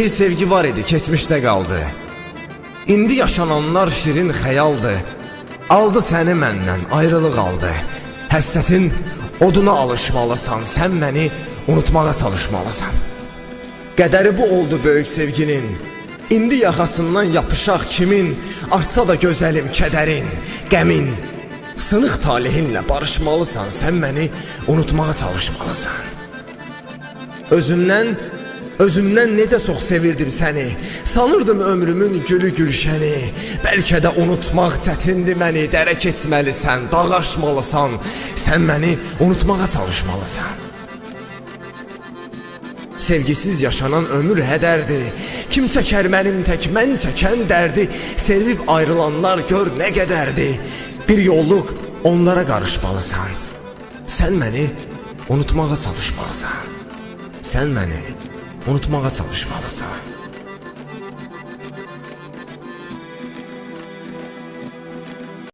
Bir sevgi var idi, keçmişdə qaldı. İndi yaşananlar şirin xəyaldır. Aldı səni məndən, ayrılıq aldı. Həssətin oduna alışmalısan, sən məni unutmağa çalışmalısan. Qədəri bu oldu böyük sevginin. İndi yaxasından yapışaq kimin, artsa da gözəlim kədərin, qəmin. Sınıq talehinlə barışmalısan, sən məni unutmağa çalışmalısan. Özümdən, özümdən necə çox sevirdim səni. Sanırdım ömrümün gülü gülşəni. Bəlkə də unutmaq çətindir məni. Dərə keçməlisən, dağ aşmalısan. Sən məni unutmağa çalışmalısan. Sevgisiz yaşanan ömür hədərdir. Kim çəkər mənim tək mən çəkən dərdi. Sevib ayrılanlar gör nə qədərdir. Bir yolluq onlara qarışmalısan. Sən məni unutmağa çalışmalısan. Sən məni unutmağa çalışmalısan.